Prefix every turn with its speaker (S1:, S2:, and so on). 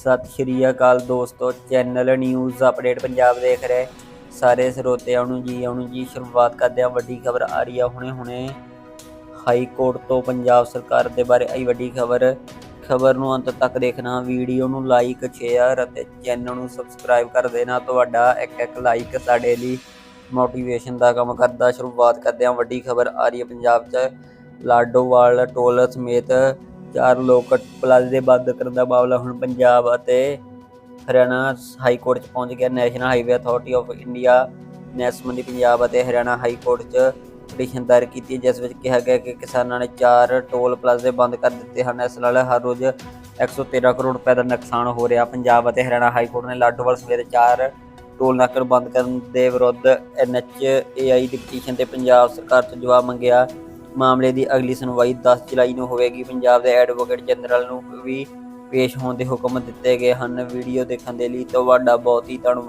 S1: ਸਤਿ ਸ਼੍ਰੀ ਅਕਾਲ ਦੋਸਤੋ, channel news update Punjab ਦੇਖ ਰਹੇ ਸਾਰੇ ਸਰੋਤਿਆਂ ਨੂੰ ਜੀ, ਆਉਣ ਜੀ ਸ਼ੁਰੂਆਤ ਕਰਦੇ ਹਾਂ ਵੱਡੀ ਖਬਰ ਆ ਰਹੀ ਆ ਹੁਣੇ ਹੁਣੇ। ਹਾਈ ਕੋਰਟ ਤੋਂ ਪੰਜਾਬ ਸਰਕਾਰ ਦੇ ਬਾਰੇ ਆਈ ਵੱਡੀ ਖਬਰ। ਖਬਰ ਨੂੰ ਅੰਤ ਤੱਕ ਦੇਖਣਾ, ਵੀਡੀਓ ਨੂੰ ਲਾਈਕ ਸ਼ੇਅਰ ਅਤੇ ਚੈਨਲ ਨੂੰ ਸਬਸਕ੍ਰਾਈਬ ਕਰ ਦੇਣਾ। ਤੁਹਾਡਾ ਇੱਕ ਇੱਕ ਲਾਈਕ ਸਾਡੇ ਲਈ ਮੋਟੀਵੇਸ਼ਨ ਦਾ ਕੰਮ ਕਰਦਾ। ਸ਼ੁਰੂਆਤ ਕਰਦੇ ਹਾਂ ਵੱਡੀ ਖਬਰ ਆ ਰਹੀ ਹੈ ਪੰਜਾਬ 'ਚ। ਲਾਡੋਵਾਲ ਟੋਲ ਸਮੇਤ ਚਾਰ ਲੋਕ ਪਲਾਜ਼ੇ ਬੰਦ ਕਰਨ ਦਾ ਮਾਮਲਾ ਹੁਣ ਪੰਜਾਬ ਅਤੇ ਹਰਿਆਣਾ ਹਾਈ ਕੋਰਟ 'ਚ ਪਹੁੰਚ ਗਿਆ। National highway authority of India ਨੇ ਸੰਬੰਧੀ ਪੰਜਾਬ ਅਤੇ ਹਰਿਆਣਾ ਹਾਈ ਕੋਰਟ 'ਚ ਪਟੀਸ਼ਨ ਦਾਇਰ ਕੀਤੀ ਜਿਸ ਵਿੱਚ ਕਿਹਾ ਗਿਆ ਕਿ ਕਿਸਾਨਾਂ ਨੇ ਚਾਰ ਟੋਲ ਪਲਾਜ਼ੇ ਬੰਦ ਕਰ ਦਿੱਤੇ ਹਨ। ਇਸ ਨਾਲ ਹਰ ਰੋਜ਼ 113 ਕਰੋੜ ਰੁਪਏ ਦਾ ਨੁਕਸਾਨ ਹੋ ਰਿਹਾ। ਪੰਜਾਬ ਅਤੇ ਹਰਿਆਣਾ ਹਾਈ ਕੋਰਟ ਨੇ ਲਾਡੋਵਾਲ ਸਵੇਰੇ ਚਾਰ ਟੋਲ ਨਾਕੇ ਬੰਦ ਕਰਨ ਦੇ ਵਿਰੁੱਧ ਐਨਐਚਏਆਈ ਦੀ ਪਟੀਸ਼ਨ ਤੇ ਪੰਜਾਬ ਸਰਕਾਰ ਤੋਂ ਜਵਾਬ ਮੰਗਿਆ। ਮਾਮਲੇ ਦੀ ਅਗਲੀ ਸੁਣਵਾਈ 10 ਜੁਲਾਈ ਨੂੰ ਹੋਵੇਗੀ। ਪੰਜਾਬ ਦੇ ਐਡਵੋਕੇਟ ਜਨਰਲ ਨੂੰ ਵੀ ਪੇਸ਼ ਹੋਣ ਦੇ ਹੁਕਮ ਦਿੱਤੇ ਗਏ ਹਨ। ਵੀਡੀਓ ਦੇਖਣ ਦੇ ਲਈ ਤੁਹਾਡਾ ਬਹੁਤ ਹੀ ਧੰਨਵਾਦ।